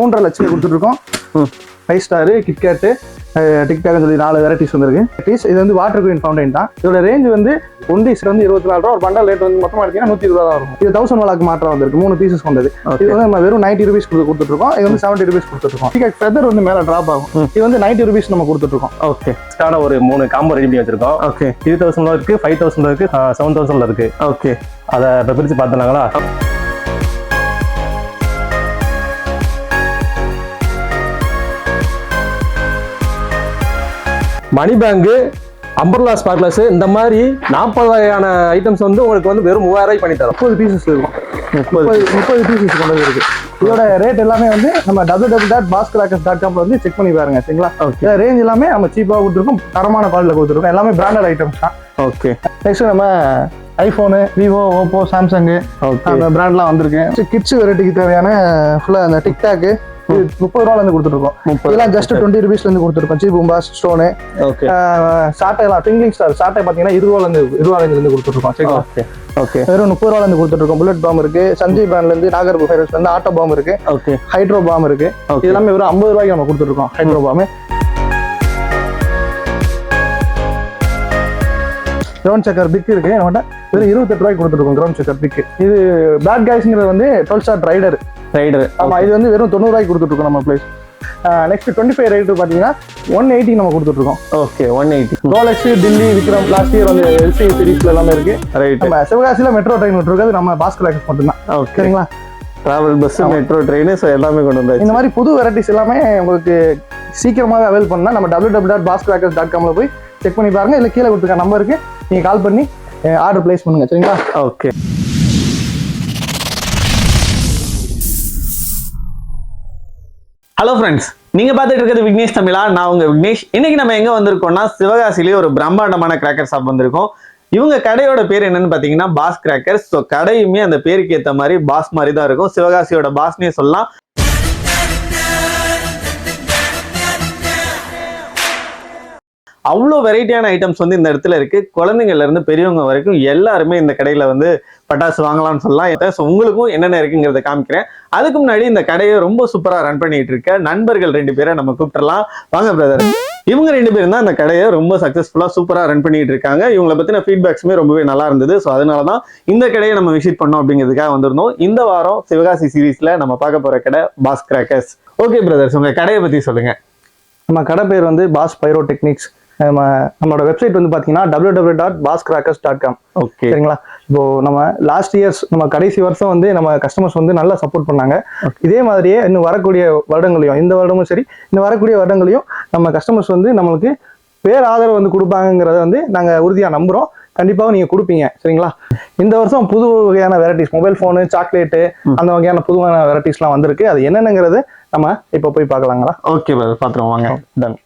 மூன்றரை லட்சம் கொடுத்துட்ருக்கோம். ஃபைவ் ஸ்டாரு கிட்கேட்டு டிக்டாக்னு சொல்லி நாலு வெரைட்டிஸ் வந்திருக்கு. வெரைட்டிஸ் இது வந்து வாட்டர் குயின் ஃபவுண்டைன் தான். இதோட ரேஞ்ச் வந்து ஒன் பீஸ் வந்து இருபத்தி நாலு ரூபா ஒரு பண்டல் ரேட் வந்து மொத்தமாக எடுத்தீங்கன்னா நூற்றி இருபது ரூபா வரும். இது தௌசண்ட் வாலாக்கு மாற்றம் வந்திருக்கு. மூணு பீசஸ் கொண்டது. இது வந்து நம்ம வெறும் நைன்ட்டி ருபீஸ் கொடுத்துருக்கோம் இது வந்து செவன்ட்டி ருபீஸ் கொடுத்துருக்கோம் டிக்கெட் ஃபெதர் வந்து மேலே ட்ராப் ஆகும். இது வந்து நைன்ட்டி ருபீஸ் நம்ம கொடுத்துட்ருக்கோம். ஓகே ஸ்டார்டாக ஒரு மூணு காம்போ ரெடி பண்ணி வச்சிருக்கோம். ஓகே த்ரீ தௌசண்ட்ல இருக்கு ஃபைவ் தௌசண்ட்ல இருக்கு செவன் தௌசண்ட்ல இருக்கு. ஓகே அதை இப்போ பிரிச்சு பார்த்துனாங்களா மணி பேங்கு அம்பர்லா ஸ்பார்க்லஸ் இந்த மாதிரி நாற்பது வகையான ஐட்டம்ஸ் வந்து உங்களுக்கு வந்து வெறும் மூவாயிரம் ரூபாய் பண்ணி தரோம். முப்பது பீசஸ் இருக்கும் முப்பது முப்பது பீசஸ் கொண்டது இருக்கு இதோட ரேட் எல்லாமே வந்து நம்ம டபுள் டபுள் டாட் பாஸ்கராக்கஸ் டாட் காம்ல வந்து செக் பண்ணி பாருங்க சரிங்களா? ஓகே ரேஞ்ச் எல்லாமே நம்ம சீப்பாக கொடுத்துருக்கோம் தரமான குவாலிட்டியில் கொடுத்துருக்கோம். எல்லாமே பிராண்டட் ஐட்டம்ஸ் தான். ஓகே நெக்ஸ்ட் நம்ம ஐஃபோனு விவோ ஓப்போ சாம்சங்கு அந்த பிராண்ட்லாம் வந்திருக்கு. கிட்ஸ் வெரைட்டிக்கு தேவையான ஃபுல்லாக அந்த டிக்டாக்கு முப்பது ரூபால இருந்து கொடுத்துருக்கோம் இதெல்லாம் ஜஸ்ட் டுவெண்ட்டி ருபீஸ்ல இருந்து கொடுத்துருக்கோம் சீப் பூம்பா ஸ்டோனு சாட்டை எல்லாம் ட்விங்கிங் ஸ்டார் சாட்டை பார்த்தீங்கன்னா இருபது ரூபால இருந்து இருபது ரூபாயில இருந்து கொடுத்துருக்கோம் சரிங்களா ஓகே ஓகே வெறும் முப்பது ரூபால இருந்து கொடுத்துருக்கோம் புல்லட் பாம் இருக்கு. சஞ்சய் பிராண்ட்ல இருந்து நாகர் ஃபைரஸ்ல இருந்து ஆட்டோ பாம் இருக்கு. ஓகே ஹைட்ரோ பாம் இருக்கு. ஓகே இது எல்லாமே வெறும் ஐம்பது ரூபாய்க்கு நம்ம கொடுத்துருக்கோம் ஹைட்ரோ பாம் கிரவுண்ட் சக்கர் பிக் இருக்கு. நம்மகிட்ட வெறும் இருபத்தெட்டு ரூபாய்க்கு கொடுத்துருக்கோம் கிரவுண்ட் சக்கர் பிக் இது பேட் கைஸ்ங்கிறது வந்து டுவெல் ஸ்டார் ரைடர் ரைடர் ஆமா இது வந்து வெறும் தொண்ணூறு ரூபாய்க்கு கொடுத்துருக்கோம் நம்ம பிளேஸ் நெக்ஸ்ட் டுவெண்ட்டி ஃபைவ் ரேட்டு பார்த்தீங்கன்னா ஒன் எயிட்டி நம்ம கொடுத்துட்ருக்கோம் okay one eighty Rolex Dilli Vikram last year வந்து எல்சி சீரீஸ்ல எல்லாமே இருக்கு. ரைட் நம்ம சிவகாசியில மெட்ரோ ட்ரெயின் விட்டுருக்காது நம்ம பாஸ்கர் ஆக்சஸ் மட்டும்தான். சரிங்களா? Travel bus metro train so எல்லாமே கொண்டு வந்தாச்சு. இந்த மாதிரி புது வெரைட்டிஸ் எல்லாமே உங்களுக்கு சீக்கிரமாகவே அவைல் பண்ணா நம்ம W W dot Bhaskar dot காம்ல போய் செக் பண்ணி பாருங்க. இல்லை கீழே கொடுத்துருக்க நம்பருக்கு நீங்க கால் பண்ணி ஆர்டர் பிளேஸ் பண்ணுங்க. சரிங்களா? ஓகே ஹலோ ஃப்ரெண்ட்ஸ் நீங்க பார்த்துட்டு இருக்கிறது விக்னேஷ் தமிழா. நான் உங்க விக்னேஷ். இன்னைக்கு நம்ம எங்க வந்திருக்கோம்னா சிவகாசிலேயே ஒரு பிரம்மாண்டமான கிராக்கர் ஷாப் வந்திருக்கோம். இவங்க கடையோட பேர் என்னன்னு பாத்தீங்கன்னா பாஸ் கிராக்கர்ஸ் ஸோ கடையுமே அந்த பேருக்கு ஏத்த மாதிரி பாஸ் மாதிரி தான் இருக்கும். சிவகாசியோட பாஸ்னே சொல்லலாம். அவ்வளோ வெரைட்டியான ஐட்டம்ஸ் வந்து இந்த இடத்துல இருக்கு. குழந்தைங்கள்ல இருந்து பெரியவங்க வரைக்கும் எல்லாருமே இந்த கடையில் வந்து பட்டாசு வாங்கலாம்னு சொல்லலாம். ஸோ உங்களுக்கும் என்னென்ன இருக்குங்கிறத காமிக்கிறேன். அதுக்கு முன்னாடி இந்த கடையை ரொம்ப சூப்பராக ரன் பண்ணிட்டு இருக்க நண்பர்கள் ரெண்டு பேரை நம்ம கூப்பிட்டுலாம் வாங்க பிரதர் இவங்க ரெண்டு பேரும் தான் இந்த கடையை ரொம்ப சக்ஸஸ்ஃபுல்லா சூப்பராக ரன் பண்ணிட்டு இருக்காங்க. இவங்களை பத்தின ஃபீட்பேக்ஸுமே ரொம்பவே நல்லா இருந்தது. ஸோ அதனால தான் இந்த கடையை நம்ம விசிட் பண்ணோம் அப்படிங்கிறதுக்காக வந்திருந்தோம். இந்த வாரம் சிவகாசி சீரீஸில் நம்ம பார்க்க போற கடை பாஸ் கிராக்கர்ஸ். ஓகே பிரதர்ஸ் உங்கள் கடையை பற்றி சொல்லுங்க. நம்ம கடை பேர் வந்து பாஸ் பைரோ டெக்னிக்ஸ். நம்மளோட வெப்சைட் வந்து பார்த்தீங்கன்னா W W dot boss crackers dot com okay சரிங்களா? இப்போ நம்ம லாஸ்ட் இயர்ஸ் நம்ம கடைசி வருஷம் வந்து நம்ம கஸ்டமர்ஸ் வந்து நல்லா சப்போர்ட் பண்ணாங்க. இதே மாதிரியே இன்னும் வரக்கூடிய வருடங்களையும் இந்த வருடமும் சரி இந்த வரக்கூடிய வருடங்களையும் நம்ம கஸ்டமர்ஸ் வந்து நம்மளுக்கு பேர் ஆதரவு வந்து கொடுப்பாங்கிறத வந்து நாங்கள் உறுதியாக நம்புகிறோம் கண்டிப்பாக நீங்கள் கொடுப்பீங்க. சரிங்களா? இந்த வருஷம் புது வகையான வெரைட்டிஸ் மொபைல் ஃபோனு சாக்லேட்டு அந்த வகையான புதுவான வெரைட்டிஸ்லாம் வந்திருக்கு. அது என்னென்னங்கிறது நம்ம இப்போ போய் பார்க்கலாங்களா? ஓகே பிரதர் பாத்துருவோம் வாங்க. டன்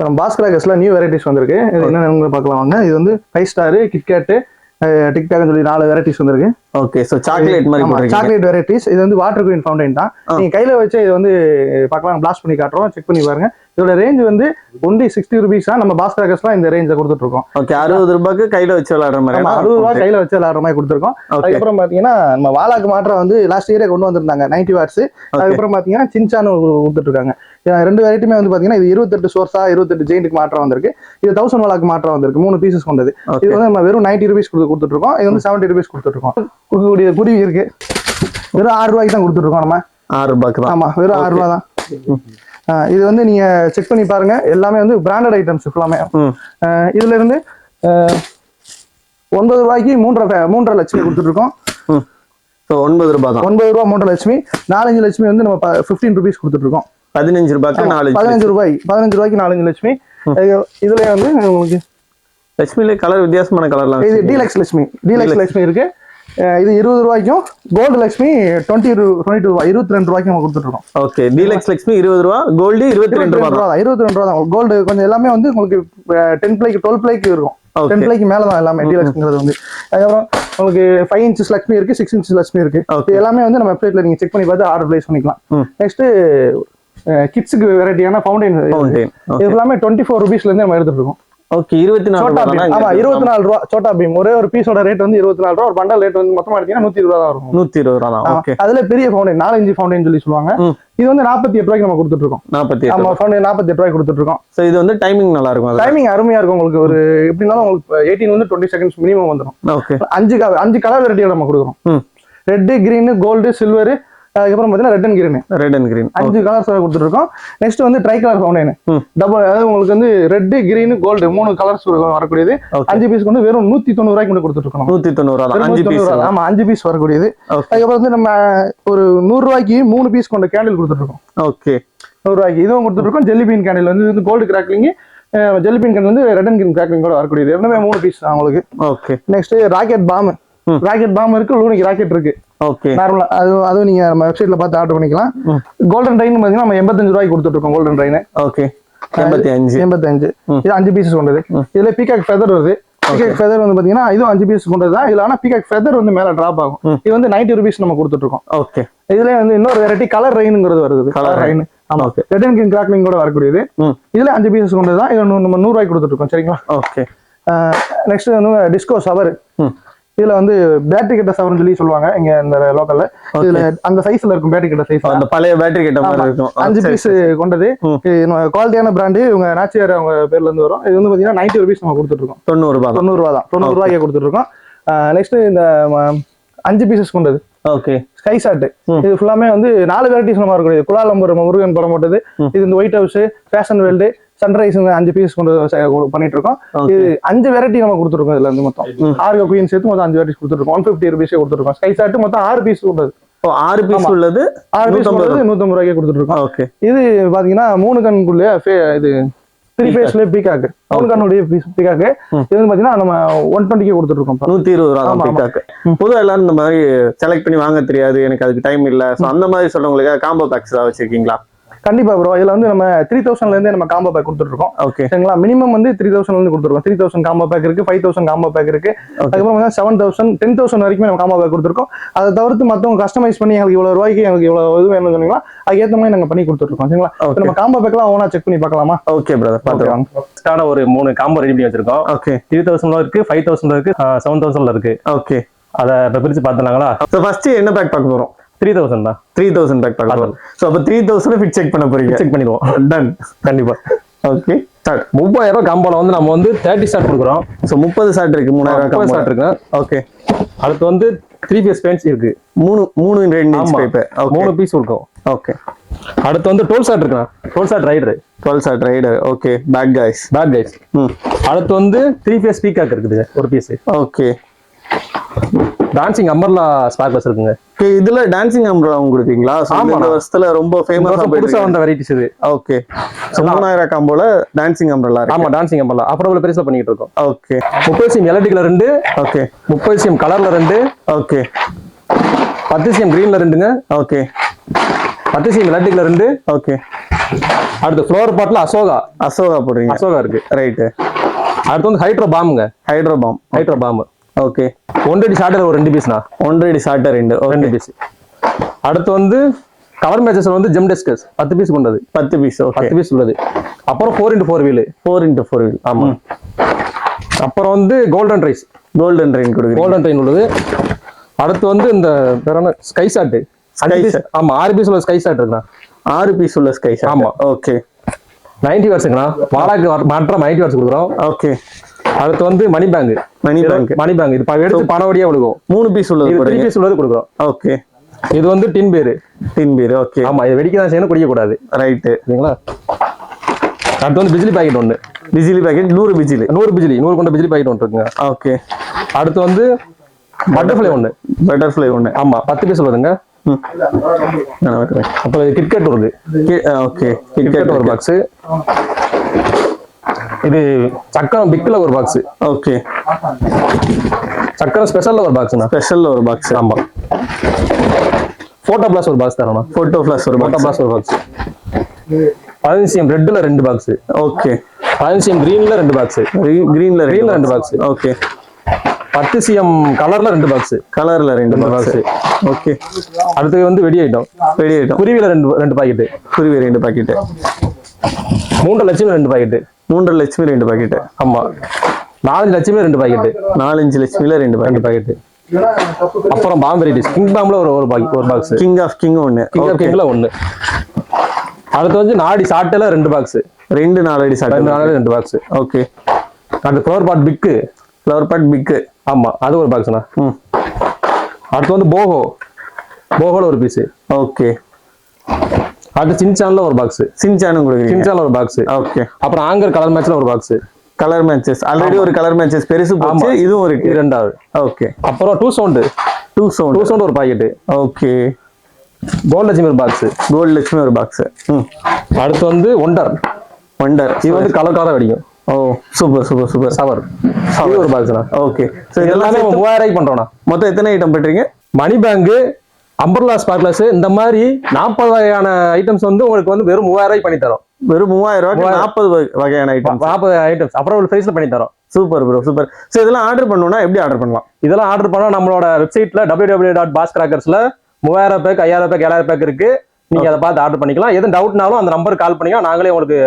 நம்ம பாஸ்கராகஸ்ல நியூ வெரைட்டிஸ் வந்திருக்கு. இது என்னென்னு பார்க்கலாம் வாங்க. இது வந்து ஃபைவ் ஸ்டாரு கிட்கேட்டு டிக்டாக்னு சொல்லி நாலு வெரைட்டிஸ் வந்திருக்கு. ஓகே சோ சாக்லேட் மாதிரி சாக்லேட் வெரைட்டிஸ் இது வந்து வாட்டர் குயின் ஃபவுண்டைன் தான். ஆ. நீங்க கையில வச்சு இது வந்து பார்க்கலாம் பிளாஸ்ட் பண்ணி காட்டுறோம். செக் பண்ணி பாருங்க. இதோட ரேஞ்ச் வந்து ஒன்லி சிக்ஸ்டி ருபீஸ் தான் நம்ம பாஸ்கராகஸ்லாம் இந்த ரேஞ்சில் கொடுத்துட்டு இருக்கோம் ஓகே அறுபது ரூபாய்க்கு கையில வச்சு விளையாடுற மாதிரி அறுபது ரூபாய் கையில வச்சு விளாடுற மாதிரி கொடுத்துருக்கோம். அதுக்கப்புறம் பாத்தீங்கன்னா நம்ம வாலாக்கு மாற்றம் வந்து லாஸ்ட் இயரே கொண்டு வந்திருந்தாங்க நைன்டி வாட்ஸ் அதுக்கப்புறம் பாத்தீங்கன்னா சின்சான்னு கொடுத்துட்டு இருக்காங்க இது ரெண்டு வெரைட்டியுமே வந்து பாத்தீங்கன்னா இது இருபத்தெட்டு சோர்ஸா இருபத்தெட்டு ஜெயிண்ட்டுக்கு மாற்றம் வந்திருக்கு. இது தௌசண்ட் வாலாக்கு மாற்றம் வந்திருக்கு மூணு பீசஸ் கொண்டது. இது வந்து நம்ம வெறும் நைன்டி ருபீஸ் கொடுத்து கொடுத்துட்டு இருக்கோம் இது வந்து செவன்டி ருபீஸ் கொடுத்துட்டு இருக்கோம் கொடுக்கக்கூடிய குருவி இருக்கு. வெறும் ஆறு ரூபாய்க்கு தான் கொடுத்துட்டு இருக்கோம் நம்ம. ஆறு ரூபாய்க்கு தான். ஆமா வெறும் ஆறு ரூபா தான். இது வந்து நீங்க செக் பண்ணி பாருங்க. எல்லாமே வந்து பிராண்டட் ஐட்டம்ஸ் ஃபுல்லாமே இதுல இருந்து ஒன்பது ரூபாய்க்கு மூன்றரை மூன்றரை லட்சுமி கொடுத்துட்டு இருக்கோம் ம். ஸோ ஒன்பது ரூபாய் தான். ஒன்பது ரூபா மூன்றரை லட்சுமி. நாலஞ்சு லட்சுமி வந்து நம்ம ஃபிஃப்டீன் ருபீஸ் கொடுத்துட்டு இருக்கோம் பதினஞ்சு ரூபாய்க்கு நாலு பதினஞ்சு ரூபாய் பதினஞ்சு ரூபாய்க்கு நாலஞ்சு லட்சுமி. இது- இதுல வந்து உங்களுக்கு லட்சுமியில கலர் வித்தியாசமான கலர்லாம் இது டீலக்ஸ் லட்சுமி. டீலக்ஸ் லட்சுமி இருக்கு. இது இருபது ரூபாய்க்கும் gold Lakshmi twenty twenty two ரூபாய் இருபத்தி ரெண்டு ரூபாய்க்கு நம்ம கொடுத்துருக்கோம் ஓகே டீலக்ஸ் லட்சுமி இருபது ரூபா கோல்டு இருபத்தி ரெண்டு ரூபா தான். இருபத்தி ரெண்டு ரூபா தான் கோல்டு கொஞ்சம் எல்லாமே வந்து உங்களுக்கு டென் பிளைக்கு டுவெல் பிளைக்கு இருக்கும். டென் பிளைக்கு மேல தான் எல்லாமே டீலக்ஸ்ங்கிறது வந்து. அதுக்கப்புறம் உங்களுக்கு ஃபைவ் இன்ச்சஸ் லட்சுமி இருக்கு சிக்ஸ் இன்ச்சஸ் லட்சுமி இருக்கு. எல்லாமே வந்து நம்ம வெப்சைட்ல நீங்க செக் பண்ணி பார்த்து ஆர்டர் பிளேஸ் பண்ணிக்கலாம். நெக்ஸ்ட் கிட்ஸுக்கு வெரைட்டியான ஃபவுண்டைன் இது. எல்லாமே டுவெண்ட்டி ஃபோர் ருபீஸ்ல இருந்து நம்ம எடுத்துட்டு இருக்கோம் ஓகே இருபத்தி நாலு சோட்டா பீம். ஆமா இருபத்தி நாலு. ரூபா சோட்டா பீம். ஒரே ஒரு பீஸோட ரேட் வந்து இருபத்தி நாலு ரூபா. ஒரு பண்டல் ரேட் வந்து மொத்தமா எடுத்தீங்கன்னா நூத்தி இருபது ரூபா தான் இருக்கும் நூத்தி இருபது ரூபா. ஓகே அதுல பெரிய ஃபவுண்டைன் நாலு இன்ச்சு ஃபவுண்டைன் சொல்லி சொல்லுவாங்க. இது வந்து நாற்பத்தி எட்டு ரூபாய்க்கு நம்ம கொடுத்துட்டு இருக்கோம் நாற்பத்தி ஆமா ஃபவுண்டைன் நாற்பத்தி எட்டு ரூபாய்க்கு கொடுத்துட்டு இருக்கோம் ஸோ இது வந்து டைமிங் நல்லா இருக்கும் டைமிங் அருமையா இருக்கும் உங்களுக்கு. ஒரு எப்படினாலும் உங்களுக்கு எயிட்டீன் வந்து டுவெண்ட்டி செகண்ட்ஸ் மினிமம் வந்துடும் ஓகே அஞ்சு அஞ்சு கலர் வெரைட்டியோட நம்ம கொடுக்குறோம். ரெட்டு கிரீனு கோல்டு சில்வர் அதுக்கப்புறம் பார்த்தீங்கன்னா red and green red and green அஞ்சு கலர்ஸ் கொடுத்துருக்கோம் நெக்ஸ்ட் வந்து ட்ரை கலர் ஃபவுண்டைன். டபுள் அதாவது உங்களுக்கு வந்து ரெட் கிரீன் கோல்டு மூணு கலர்ஸ் வரக்கூடியது. அஞ்சு பீஸ் வந்து வெறும் நூத்தி தொண்ணூறு ரூபாய்க்கு மட்டும் கொடுத்துருக்கோம் நூத்தி தொண்ணூறு அஞ்சு 190 பீஸ். ஆமா அஞ்சு பீஸ் வரக்கூடியது. அதுக்கப்புறம் வந்து நம்ம ஒரு நூறு ரூபாய்க்கு மூணு பீஸ் கொண்ட கேண்டில் கொடுத்துருக்கோம் ஓகே நூறு ரூபாய்க்கு. இதுவும் கொடுத்துருக்கோம் ஜெல்லி பீன் கேண்டில் வந்து gold crackling jelly bean candle வந்து ரெட் அண்ட் கிரீன் கிராக்லிங் கூட வரக்கூடியது. ரெண்டுமே மூணு பீஸ் தான் உங்களுக்கு. ஓகே நெக்ஸ்ட் ராக்கெட் பாம் ம். ராக்கெட் பாம் இருக்கு லூனிக் ராக்கெட் இருக்கு. ஓகே நார்மலா அது அதுவும் நீங்க நம்ம வெப்சைட்ல பார்த்து ஆர்டர் பண்ணிக்கலாம். கோல்டன் ட்ரெயின் பாத்தீங்கன்னா நம்ம எண்பத்தஞ்சு ரூபாய்க்கு கொடுத்துட்டு இருக்கோம் கோல்டன் ட்ரெயின் ஓகே எண்பத்தி அஞ்சு எண்பத்தஞ்சு. இது அஞ்சு பீசஸ் கொண்டது. இதுல பீகாக் ஃபெதர் வருது. பீகாக் ஃபெதர் வந்து பாத்தீங்கன்னா இதுவும் அஞ்சு பீஸ் கொண்டது தான். இதுல ஆனா பீகாக் ஃபெதர் வந்து மேல டிராப் ஆகும். இது வந்து நைன்டி ருபீஸ் நம்ம கொடுத்துட்டு இருக்கோம். ஓகே இதுல வந்து இன்னொரு வெரைட்டி கலர் ரெயினுங்கிறது வருது. கலர். ரெயின் ஆமா. Okay. Red and green crackling கூட வரக்கூடியது. இதுல அஞ்சு பீசஸ் கொண்டது தான். இது நம்ம நூறு ரூபாய்க்கு கொடுத்துட்டு இருக்கோம். சரிங்களா? ஓகே நெக்ஸ்ட் வந்து டிஸ்கோ சவர் இதுல வந்து பேட்டரி கிட்ட சவர்னு சொல்லி சொல்லுவாங்க இங்க இந்த லோக்கல்ல இதுல அந்த சைஸ்ல இருக்கும் பேட்டரி கிட்ட சைஸ் அந்த பழைய பேட்டரி கிட்ட மாதிரி. இருக்கும். அஞ்சு பீஸ் கொண்டது. குவாலிட்டியான பிராண்டு இவங்க நாச்சியார் அவங்க பேர்ல இருந்து வரும். இது வந்து பாத்தீங்கன்னா நைன்டி ருபீஸ் நம்ம கொடுத்துட்டு இருக்கோம் தொண்ணூறு ரூபாய் தொண்ணூறு ரூபா தான். தொண்ணூறு ரூபாய்க்கு கொடுத்துட்டு இருக்கோம் நெக்ஸ்ட் இந்த அஞ்சு பீசஸ் கொண்டது. Okay sky shot. இது ஃபுல்லாமே வந்து நாலு வெரைட்டிஸ் நம்ம இருக்கக்கூடியது குலாலம்பூர் முருகன் படம் போட்டது. இது இந்த white house fashion world sunrise அஞ்சு பீஸ் கொண்டு பண்ணிட்டு இருக்கோம் இது அஞ்சு வெரைட்டி நம்ம கொடுத்துருக்கோம் இதுல இருந்து மொத்தம். ஆறு குயின் சேர்த்து மொத்தம் அஞ்சு வெரைட்டி கொடுத்துருக்கோம். ஒன் ஃபிஃப்டி ருபீஸே கொடுத்துருக்கோம். ஸ்கை ஷாட் மொத்தம் ஆறு பீஸ் கொண்டது ஓ ஆறு பீஸ். உள்ளது. ஆறு பீஸ் கொண்டது நூத்தம்பது ரூபாய்க்கு கொடுத்துட்டு இருக்கோம் ஓகே இது பாத்தீங்கன்னா மூணு கண்ணுக்குள்ளே இது த்ரீ ஃபேஸ்ல பீகாக்கு மூணு கண்ணுடைய பீகாக்கு. இது வந்து பாத்தீங்கன்னா நம்ம ஒன் டுவெண்ட்டிக்கு இப்ப. நூத்தி இருபது ரூபா தான் ஆமா, ஆமா. பிக்காக்கு ம். பொதுவா எல்லாரும் இந்த மாதிரி செலக்ட் பண்ணி வாங்க தெரியாது. எனக்கு அதுக்கு டைம் இல்ல. சோ அந்த மாதிரி சொல்றவங்களுக்கு காம்போ பேக்ஸ் ஏதாவது வச்சிருக்கீங்களா? கண்டிப்பா ப்ரோ இதுல வந்து நம்ம த்ரீ தௌசண்ட்ல இருந்தே நம்ம காம்போ பேக் கொடுத்துட்டு இருக்கோம் ஓகே சரிங்களா? மினிமம் வந்து த்ரீ தௌசண்ட்ல இருந்து கொடுத்துருக்கோம். த்ரீ தௌசண்ட் காம்போ பேக் இருக்கு ஃபைவ் தௌசண்ட் காம்போ பேக் இருக்கு. அதுக்கப்புறம் செவன் தௌசண்ட் டென் தௌசண்ட் வரைக்கும் நம்ம காம்போ பேக் கொடுத்துருக்கோம். அதை தவிர்த்து மத்தவங்க கஸ்டமைஸ் பண்ணி எங்களுக்கு இவ்வளவு ரூபாய்க்கு எங்களுக்கு இவ்வளவு இது வேணும்னு சொன்னீங்களா அதுக்கு ஏத்த மாதிரி நாங்க பண்ணி கொடுத்துருக்கோம் சரிங்களா? நம்ம காம்போ பேக்லாம் ஓனா செக் பண்ணி பார்க்கலாமா? ஓகே பிரதர் பாத்துக்கலாம் பெஸ்டான ஒரு மூணு காம்போ ரெடி பண்ணி வச்சிருக்கோம். ஓகே த்ரீ தௌசண்ட்ல இருக்கு ஃபைவ் தௌசண்ட்ல இருக்கு செவன் தௌசண்ட்ல இருக்கு. ஓகே அதை இப்போ பிரிச்சு பார்த்துனாங்களா சோ ஃபர்ஸ்ட் என்ன பேக் பார்க்க போறோம்? த்ரீ தௌசண்ட் தான். த்ரீ தௌசண்ட் பேக் பார்க்க போறோம் சோ அப்ப த்ரீ தௌசண்ட் ஃபிட் செக் பண்ண போறீங்க. செக் பண்ணிடுவோம். டன் கண்டிப்பா. ஓகே ஸ்டார்ட் மூவாயிரம் காம்போல வந்து நம்ம வந்து தேர்ட்டி ஸ்டார்ட் கொடுக்குறோம். சோ முப்பது ஷாட் இருக்கு மூணாயிரம் ரூபாய் ஸ்டார்ட் இருக்கு. ஓகே அடுத்து வந்து த்ரீ பீஸ் பேண்ட்ஸ் இருக்கு. மூணு மூணு ரெண்டு இன்ச் ஆமா. பைப் மூணு பீஸ் இருக்கும் ஓகே அடுத்து வந்து டோல் ஷாட் இருக்குண்ணா. Toll shot rider twelve shot rider okay pack guys pack guys அடுத்து வந்து த்ரீ ஃபேஸ் பீகாக் இருக்குது ஒரு piece okay dancing umbrella sparkles இருக்குங்க. ஓகே இதுல டான்சிங் அம்ப்ராவும் கொடுப்பீங்களா ஆமாண்ணா. வருஷத்துல ரொம்ப ஃபேமஸா புதுசா வந்த வெரைட்டிஸ் இது. ஓகே மூணாயிரம் காம்போல டான்சிங் அம்ப்ரலா ஆமா டான்சிங் அம்பர்லா அஃபோர்டபுள் பிரைஸ்ல பண்ணிட்டு இருக்கோம். ஓகே முப்பது சிஎம் எலக்ட்ரிக்ல ரெண்டு ஓகே முப்பது சிஎம் கலர்ல ரெண்டு ஓகே பத்து சிஎம் கிரீன்ல ரெண்டுங்க. ஓகே பத்து சிஎம் எலக்ட்ரிக்ல ரெண்டு. ஓகே அடுத்து ஃப்ளோர் பாட்ல அசோகா அசோகா போடுறீங்க. அசோகா இருக்கு. ரைட்டு அடுத்து வந்து hydro பாம்புங்க hydro bomb hydro bomb okay ஒன்றடி shorter ஒரு ரெண்டு பீஸ்ண்ணா ஒன்றரை ஷார்ட்டர் ரெண்டு. ரெண்டு பீஸ் அடுத்து வந்து கவர் மேட்சஸ் வந்து ஜெம் டெஸ்கஸ் பத்து பீஸ் கொண்டது. பத்து பீஸ் பத்து பீஸ் உள்ளது. அப்புறம் four into four wheel four into four wheel ஆமா. அப்புறம் வந்து கோல்டன் ரைஸ் கோல்டன் ட்ரெயின் கொடுக்குறீங்க. கோல்டன் ட்ரெயின் உள்ளது. அடுத்து வந்து இந்த வேற ஸ்கை ஷாட்டு. ஆமா ஆறு பீஸ் உள்ள ஸ்கை ஷாட் இருக்குண்ணா. ஆறு பீஸ் உள்ள ஸ்கை ஷாட் ஆமா. ஓகே நைன்டி வாட்ஸுங்கண்ணா வாடாக்கு மாற்ற நைன்டி வாட்ஸ் கொடுக்குறோம். ஓகே அடுத்து வந்து money bank money bank money bank இது எடுத்து பண வழியா விழுகும் மூணு பீஸ் உள்ளது த்ரீ பீஸ் உள்ளது கொடுக்குறோம். ஓகே இது வந்து டின் பேரு டின் பீர் ஓகே ஆமா இது வெடிக்க தான் செய்யணும் குடிக்க கூடாது. ரைட்டு சரிங்களா? அடுத்து வந்து பிஜிலி பாக்கெட் ஒன்று பிஜிலி பேக்கெட் நூறு பிஜிலி நூறு பிஜிலி நூறு கொண்ட பிஜிலி பாக்கெட் ஒன்று இருக்குங்க. ஓகே அடுத்து வந்து பட்டர்ஃப்ளை ஒன்று பட்டர்ஃப்ளை ஒன்று ஆமா பத்து பீஸ் வைக்கிறேன். அப்புறம் கிட்கட் வருது ஓகே கிட்கேட் ஒரு பாக்ஸ் இது சக்கரம் பிக்ல ஒரு பாக்ஸ் ஓகே. சக்கரம் ஸ்பெஷல்ல ஒரு பாக்ஸ்ண்ணா ஸ்பெஷல்ல ஒரு பாக்ஸ் ஆமா. போட்டோ பிளாஸ் ஒரு பாக்ஸ் தரணும் போட்டோ ஃபிளாஷ் ஒரு போட்டோ பாக்ஸ் பிளாஸ் ஒரு பாக்ஸ் பதினஞ்சு சிஎம் ரெட்ல ரெண்டு பாக்ஸ் ஓகே. பதினஞ்சு சிஎம் கிரீன்ல ரெண்டு பாக்ஸ் கிரீன்ல Greenல ரெண்டு box. ஓகே. பத்து சிஎம் கலர்ல ரெண்டு பாக்ஸ் கலர்ல ரெண்டு பாக்ஸ். ஓகே. அடுத்து வந்து வெடி ஐட்டம் வெடி ஐட்டம் குருவில ரெண்டு ரெண்டு பாக்கெட்டு குருவி ரெண்டு பாக்கெட் மூன்று லட்சம் ரெண்டு பாக்கெட்டு மூன்றரை லட்சுமி ரெண்டு பாக்கெட் ஆமா. நாலஞ்சு லட்சமே ரெண்டு பாக்கெட்டு நாலஞ்சு லட்சுமில ரெண்டு ரெண்டு பாக்கெட் பாக்கெட்டு அப்புறம் பாம்பு வெரைட்டிஸ் கிங் பாம்புல ஒரு ஒரு பாக்கெட் ஒரு பாக்ஸ் கிங் ஆஃப் கிங் ஒன்னு கிங் ஆஃப் கிங்ல ஒன்னு அடுத்து வந்து நாடி சாட்டையில ரெண்டு பாக்ஸ் ரெண்டு நாலடி ரெண்டு சாப்பிட்டு நாளையில ரெண்டு பாக்ஸ் ஓகே அடுத்து flower pot big flower pot பிக்கு ஆமா அது ஒரு பாக்ஸ்ண்ணா ம். அடுத்து வந்து போகோ போகோல ஒரு பீஸ் ஓகே அடுத்து சின்சான்ல ஒரு பாக்ஸ் சின்சானும் கொடுக்குறீங்க. சின்சான்ல ஒரு பாக்ஸ் ஓகே அப்புறம் ஆங்கர் கலர் மேட்ச்ல ஒரு பாக்ஸ் கலர் மேட்சஸ் ஆல்ரெடி ஒரு கலர் மேட்சஸ் பெருசு போச்சு. இதுவும் இருக்கு. இது ரெண்டாவது ஓகே அப்புறம் two sound two two sound sound ஒரு பாக்கெட் ஓகே கோல்ட் லட்சுமி ஒரு பாக்ஸ் கோல்டு லட்சுமி ஒரு பாக்ஸ் ம் அடுத்து வந்து ஒண்டர் வண்டர் இது வந்து கலர் கலரா வெடிக்கும். ஓ சூப்பர் சூப்பர் சூப்பர் சவர் இது ஒரு பாக்ஸ்ண்ணா ஓகே ஸோ இது இதெல்லாம் மூவாயிரம் ரூபாய்க்கு பண்றோம்ண்ணா. மொத்தம் எத்தனை ஐட்டம் பெற்றீங்க? மணி பேங்க் அம்பர்லா ஸ்பார்க்லஸ் இந்த மாதிரி நாற்பது வகையான ஐட்டம்ஸ் வந்து உங்களுக்கு வந்து வெறும் மூவாயிரம் ரூபாய்க்கு பண்ணி தரோம் வெறும் மூவாயிரம் மூவாயிரம். நாற்பது வகையான ஐட்டம் நாற்பது ஐட்டம்ஸ் அப்புறம் பிரைஸ்ல பண்ணி தரோம் சூப்பர் ப்ரோ சூப்பர். ஸோ இதெல்லாம் ஆர்டர் பண்ணணும்னா எப்படி ஆர்டர் பண்ணலாம்? இதெல்லாம் ஆர்டர் பண்ணா நம்மளோட வெப்சைட்ல டபிள்யூ டபிள்யூ டாட் பாஸ் கிராக்கர்ஸ்ல மூவாயிரம் பேக் ஐயாயிரம் பேக் ஏழாயிரம் பேக் இருக்கு. நீங்க அதை பார்த்து ஆர்டர் பண்ணிக்கலாம். எதுவும் டவுட்னாலும் அந்த நம்பருக்கு கால் பண்ணிக்கலாம் நாங்களே உங்களுக்கு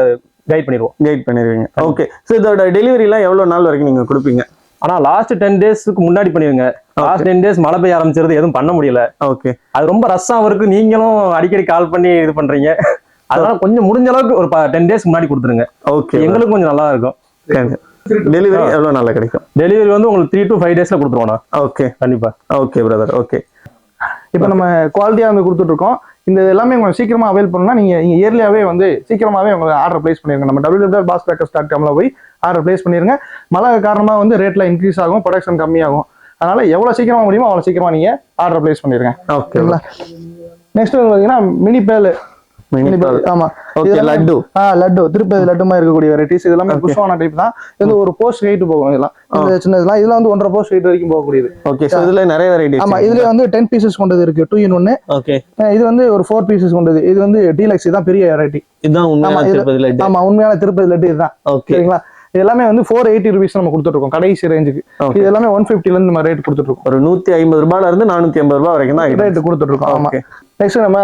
கைட் பண்ணிடுவோம். கைட் பண்ணிடுவீங்க. ஓகே ஸோ இதோட டெலிவரிலாம் எவ்வளோ நாள் வரைக்கும் நீங்கள் கொடுப்பீங்க? ஆனா லாஸ்ட் டென் டேஸ்க்கு முன்னாடி பண்ணிடுங்க லாஸ்ட் டென் டேஸ் மழை பெய்ய ஆரம்பிச்சிருது எதுவும் பண்ண முடியல. ஓகே அது ரொம்ப ரஷ்ஷாவும் இருக்கு. நீங்களும் அடிக்கடி கால் பண்ணி இது பண்றீங்க. அதனால கொஞ்சம் முடிஞ்ச அளவுக்கு ஒரு டென் டேஸ் முன்னாடி கொடுத்துருங்க. ஓகே எங்களுக்கும் கொஞ்சம் நல்லா இருக்கும். டெலிவரி எவ்வளோ நாளில் கிடைக்கும்? டெலிவரி வந்து உங்களுக்கு த்ரீ டு ஃபைவ் டேஸ்ல கொடுத்துருவோம்ண்ணா ஓகே கண்டிப்பா. ஓகே பிரதர் ஓகே இப்போ நம்ம குவாலிட்டியாக வந்து கொடுத்துட்டு இருக்கோம் இந்த எல்லாமே உங்களுக்கு சீக்கிரமா அவைல் பண்ணணும்னா நீங்க இங்க இயர்லியாவே வந்து சீக்கிரமாவே உங்களுக்கு ஆர்டர் பிளேஸ் பண்ணிருங்க. நம்ம W W boss packers dot காம்ல போய் ஆர்டர் பிளேஸ் பண்ணிருங்க. மழை காரணமா வந்து ரேட்ல இன்க்ரீஸ் ஆகும் ப்ரொடக்ஷன் கம்மியாகும். அதனால எவ்வளவு சீக்கிரமா முடியுமோ அவ்வளவு சீக்கிரமா நீங்க ஆர்டர் பிளேஸ் பண்ணிருங்க. ஓகே சரிங்களா? நெக்ஸ்ட் பேல் மினி பேல் ஆமா. இதெல்லாம் லட்டு. லட்டு திருப்பதி லட்டு மாதிரி இருக்கக்கூடிய வெரைட்டிஸ் இது எல்லாமே புஷ்வான டைப் தான். இது வந்து ஒரு போஸ்ட் ஹைட் போகும் இதெல்லாம். இந்த சின்ன இதெல்லாம் இதெல்லாம் வந்து ஒன்றரை போஸ்ட் ஹைட் வரைக்கும் போகக்கூடியது. ஓகே இதில் நிறைய வெரைட்டி ஆமா இதுல வந்து டென் பீசஸ் கொண்டது இருக்கு. டூ இன் ஒன்னு ஓகே இது வந்து ஒரு ஃபோர் பீசஸ் கொண்டது. இது வந்து டீலக்ஸ் தான் பெரிய வெரைட்டி இதுதான் உண்மையான திருப்பதி லட்டு. ஆமா உண்மையான திருப்பதி லட்டு இதுதான். ஓகே சரிங்களா? இது எல்லாமே வந்து ஃபோர் எயிட்டி ருபீஸ் நம்ம கொடுத்துட்டு இருக்கோம் கடைசி ரேஞ்சுக்கு. இது எல்லாமே ஒன் ஃபிஃப்டில இருந்து நம்ம ரேட் கொடுத்துட்டு இருக்கோம் ஒரு நூத்தி ஐம்பது ரூபாயில இருந்து நானூத்தி ஐம்பது ரூபாய் வரைக்கும் தான். ரேட் கொடுத்துட்டு இருக்கோம் ஆமா. நெக்ஸ்ட் நம்ம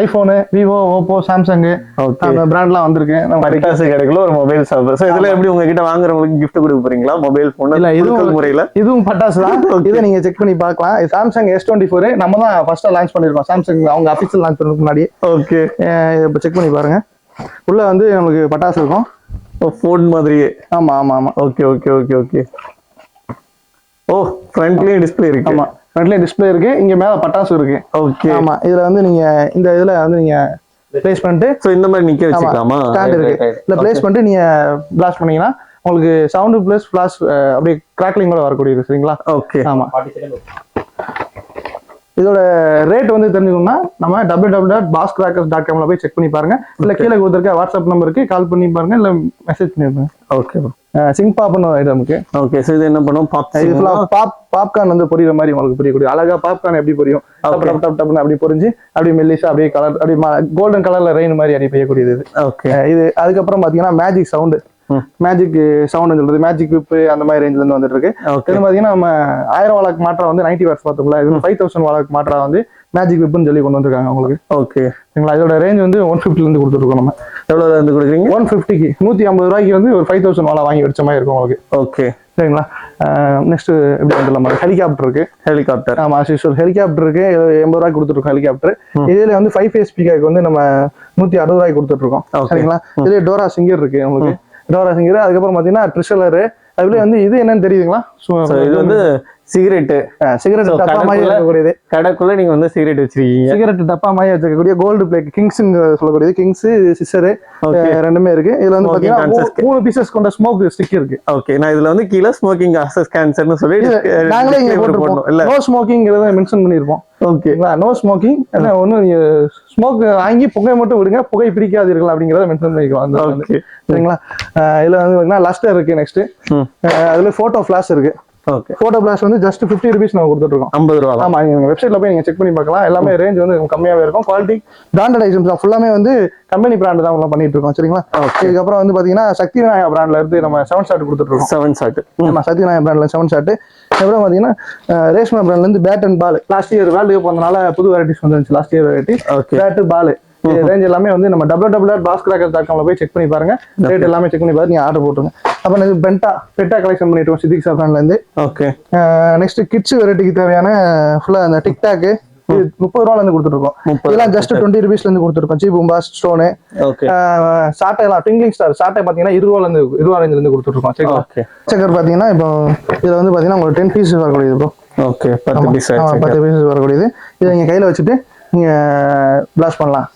iPhone Vivo Oppo Samsung okay. அந்த பிராண்ட்லாம் வந்திருக்கு. நம்ம பட்டாசு கடைக்குள்ள ஒரு மொபைல் ஷாப் ஸோ இதுல எப்படி உங்ககிட்ட வாங்குறவங்களுக்கு gift கொடுக்க போறீங்களா? மொபைல் போன் இல்ல, இதுவும் முறையில? இதுவும் பட்டாசு தான். இதை நீங்க செக் பண்ணி பார்க்கலாம். சாம்சங் எஸ் டுவெண்ட்டி ஃபோர் நம்ம தான் ஃபர்ஸ்டா லான்ச் பண்ணிருக்கோம். சாம்சங் அவங்க அஃபிஷியல் லான்ச் பண்ணதுக்கு முன்னாடி. ஓகே இப்போ செக் பண்ணி பாருங்க. உள்ள வந்து நமக்கு பட்டாசு இருக்கும். ஃபோன் மாதிரியே. ஆமா ஆமா ஆமா. Okay okay okay okay oh ஃப்ரண்ட்லயும் டிஸ்ப்ளே இருக்கு. ஆமா. ஃப்ரண்ட்லயே டிஸ்ப்ளே இருக்கு இங்க மேல பட்டாசு இருக்கு. ஓகே ஆமா இதுல வந்து நீங்க இந்த இதுல வந்து நீங்க பிளேஸ் பண்ணிட்டு சோ இந்த மாதிரி நிக்க வச்சுக்கலாமா? ஸ்டாண்ட் இருக்கு. இல்ல பிளேஸ் பண்ணிட்டு நீங்க பிளாஸ்ட் பண்ணீங்கன்னா உங்களுக்கு சவுண்ட் பிளஸ் ஃபிளாஷ் அப்படியே கிராக்லிங்கோட வரக்கூடியது சரிங்களா? ஓகே ஆமா. இதோட ரேட் வந்து தெரிஞ்சுக்கணும்னா நம்ம W W dot boss crackers dot காம்ல போய் செக் பண்ணி பாருங்க. இல்ல கீழே கொடுத்துருக்க வாட்ஸ்அப் நம்பருக்கு கால் பண்ணி பாருங்க இல்ல மெசேஜ் பண்ணிருங்க ஓகே சிங் பாப்னு ஒரு ஐட்டமுக்கு ஓகே சோ இது என்ன பண்ணும்? பாப் இது பாப் பாப்கார்ன் வந்து பொரியுற மாதிரி உங்களுக்கு புரியக்கூடிய அழகா பாப்கார்ன் எப்படி பொரியும்? டப் டப் டப் டப்னு அப்படி பொரிஞ்சு அப்படியே மெல்லிசா அப்படியே கலர் அப்படியே கோல்டன் கலர்ல ரெயின் மாதிரி அப்படி பெய்யக்கூடியது இது. ஓகே இது அதுக்கப்புறம் பாத்தீங்கன்னா மேஜிக் சவுண்டு. மேஜிக் சவுண்ட் சொல்றது மேஜிக் விப் அந்த மாதிரி ரேஞ்சில இருந்து வந்துட்டு இருக்கு. இது பாத்தீங்கன்னா நம்ம ஆயிரம் வாழக்கு மாற்றா வந்து நைன்டி வாட்ஸ் பார்த்தோம்ல இது ஃபைவ் தௌசண்ட் வாழக்கு மாற்றா வந்து மேஜிக் விப்னு சொல்லி கொண்டு வந்திருக்காங்க உங்களுக்கு ஓகே. சரிங்களா? இதோட ரேஞ்ச் வந்து ஒன் ஃபிஃப்டில இருந்து கொடுத்துருக்கோம் நம்ம. எவ்வளவு இருந்து கொடுக்குறீங்க? ஒன் ஃபிஃப்டிக்கு நூத்தி ஐம்பது ரூபாய்க்கு வந்து ஒரு ஃபைவ் தௌசண்ட் வாழை வாங்கி வச்ச மாதிரி இருக்கும் உங்களுக்கு. ஓகே. சரிங்களா? நெக்ஸ்ட் எப்படி வந்துடலாம் ஹெலிகாப்டர் இருக்கு. ஹெலிகாப்டர் ஆமா ஆஸ் ஹெலிகாப்டர் இருக்கு. எண்பது ரூபாய்க்கு கொடுத்துருக்கோம் ஹெலிகாப்டர். இதுல வந்து ஃபைவ் ஃபேஸ் ஸ்பீக்கருக்கு வந்து நம்ம நூத்தி அறுபது இருக்கோம் Okay. சரிங்களா? இதுல டோரா சிங்கர் இருக்கு உங்களுக்கு. டோரா சிங்கர் அதுக்கப்புறம் பாத்தீங்கன்னா ட்ரிஷலரு அதுல வந்து இது என்னன்னு தெரியுதுங்களா? இது வந்து சிகரெட் சிகரெட் டப்பா மாதிரி இருக்கக்கூடியது. கடைக்குள்ள நீங்க வந்து சிகரெட் வச்சிருக்கீங்க. சிகரெட் டப்பா மாதிரி வச்சிருக்கக்கூடிய கோல்டு பிளேக் கிங்ஸ் சொல்லக்கூடியது. கிங்ஸ் ஓகே ரெண்டுமே இருக்கு. இதுல வந்து பாத்தீங்கன்னா மூணு பீசஸ் கொண்ட ஸ்மோக் ஸ்டிக் இருக்கு. ஓகே நான் இதுல வந்து கீழே ஸ்மோக்கிங் அசஸ் கேன்சர்னு சொல்லி நாங்களே இங்க போட்டிருப்போம். இல்ல. நோ ஸ்மோக்கிங்கிறத மென்ஷன் பண்ணிருப்போம் ஓகே ஓகேங்களா நோ ஸ்மோக்கிங் ஒன்றும் நீங்க ஸ்மோக் வாங்கி புகை மட்டும் விடுங்க. புகை பிடிக்காதீர்கள் அப்படிங்கிறத மென்ஷன் பண்ணிக்கலாம். அந்த சரிங்களா? இதுல வந்து பாத்தீங்கன்னா லஸ்டர் இருக்கு நெக்ஸ்ட் அதுல போட்டோ ஃபிளாஷ் இருக்கு. ஓகே போட்டோ ஃபிளாஷ் வந்து ஜஸ்ட் ஃபிஃப்டி ருபீஸ் நம்ம கொடுத்துட்டு இருக்கோம் ஐம்பது ரூபா ஆமா நீங்க வெப்சைட்ல போய் நீங்க செக் பண்ணி பார்க்கலாம். எல்லாமே ரேஞ்ச் வந்து கம்மியாவே இருக்கும். குவாலிட்டி பிராண்டட் ஐட்டம்ஸ் தான். ஃபுல்லாமே வந்து கம்பெனி பிராண்ட் தான் பண்ணிட்டு இருக்கோம் சரிங்களா? இதுக்கப்புறம் வந்து பாத்தீங்கன்னா சக்தி விநாயகா பிராண்ட்ல இருந்து நம்ம செவன் ஷாட் கொடுத்துட்டு இருக்கோம் செவன் ஷாட் ஆமா சக்தி விநாயகா பிராண்ட்ல செவன் ஷாட் அப்புறம் பாத்தீங்கன்னா ரேஷ்மா பிராண்ட்ல இருந்து bat and ball last year world cup வந்தனால புது வெரைட்டிஸ் வந்துருந்துச்சு. Last year variety bat ball range எல்லாமே வந்து நம்ம double double dot boss cracker dot காம்ல போய் செக் பண்ணி பாருங்க. ரேட் எல்லாமே செக் பண்ணி பார்த்து நீங்க ஆர்டர் போட்டுருங்க. அப்புறம் இது பென்டா பெட்டா கலெக்ஷன் பண்ணிட்டு சித்திக் சாஃப்ரான்ல இருந்து. ஓகே நெக்ஸ்ட் கிட்ஸ் வெரைட்டிக்கு தேவையான ஃபுல்லா அந்த டிக்டாக் இது முப்பது ரூபால இருந்து கொடுத்துருக்கோம் இதெல்லாம் ஜஸ்ட் டுவெண்ட்டி ருபீஸ்ல இருந்து கொடுத்துருக்கோம் சீப் பாஸ் ஸ்டோனு சாட்டை எல்லாம் ட்விங்கிங் ஸ்டார் சாட்டை பாத்தீங்கன்னா இருபது ரூபால இருந்து இருபது ரூபாயில இருந்து கொடுத்துருக்கோம் சரிங்களா சக்கர் பாத்தீங்கன்னா இப்போ இதுல வந்து பாத்தீங்கன்னா உங்களுக்கு டென் பீஸ் வரக்கூடியது ப்ரோ ஓகே பத்து பீஸ் பத்து பீஸ் வரக்கூடியது. இதை நீங்க கையில வச்சுட்டு நீங்க பிளாஸ் பண்ணலாம்.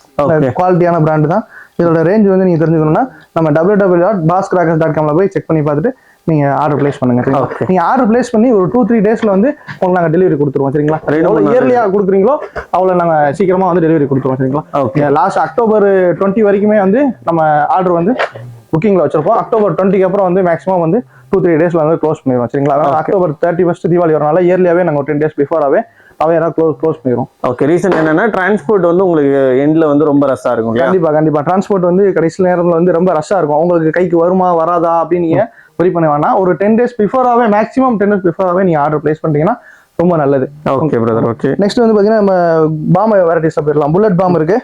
குவாலிட்டியான பிராண்டு தான். இதோட ரேஞ்ச் வந்து நீங்க தெரிஞ்சுக்கணும்னா நம்ம W W dot boss crackers dot காம்ல போய் செக் பண்ணி பார்த்துட்டு நீங்க ஆர்டர் பிளேஸ் பண்ணுங்க. சரிங்களா? Okay. நீங்க ஆர்டர் பிளேஸ் பண்ணி ஒரு டூ த்ரீ டேஸ்ல வந்து உங்களுக்கு நாங்க டெலிவரி கொடுத்துருவோம். சரிங்களா? ரெண்டு எவ்வளவு மணி நேரம் இயர்லியா கொடுக்குறீங்களோ அவ்வளவு நாங்க சீக்கிரமா வந்து டெலிவரி கொடுத்துருவோம். சரிங்களா? Okay. லாஸ்ட் அக்டோபர் டுவெண்ட்டி வரைக்குமே வந்து நம்ம ஆர்டர் வந்து புக்கிங்ல வச்சிருப்போம் அக்டோபர் டுவெண்ட்டிக்கு அப்புறம் வந்து மேக்ஸிமம் வந்து டூ த்ரீ டேஸ்ல வந்து க்ளோஸ் பண்ணிடுவோம். சரிங்களா? அக்டோபர் தேர்ட்டி ஃபர்ஸ்ட் தீபாவளி வரனால இயர்லியாவே நாங்க ஒரு டென் டேஸ் பிஃபோராவே அவையரா க்ளோஸ் க்ளோஸ் பண்ணிடுவோம் ஓகே ரீசன் என்னன்னா டிரான்ஸ்போர்ட் வந்து உங்களுக்கு எண்ட்ல வந்து ரொம்ப ரஷ்ஷா இருக்கும் கண்டிப்பா கண்டிப்பா. டிரான்ஸ்போர்ட் வந்து கடைசி நேரத்துல வந்து ரொம்ப ரஷ்ஷா இருக்கும். உங்களுக்கு கைக்கு வருமா வராதா அப்படின்னு நீங்க வரி பண்ண வேணாம். ஒரு டென் டேஸ் பிஃபோராவே மேக்ஸிமம் டென் டேஸ் பிஃபோராவே நீங்க ஆர்டர் பிளேஸ் பண்ணிட்டீங்கன்னா ரொம்ப நல்லது. ஓகே பிரதர் ஓகே நெக்ஸ்ட் வந்து பாத்தீங்கன்னா நம்ம பாம் வெரைட்டிஸ் போயிடலாம். புல்லட் பாம் இருக்கு.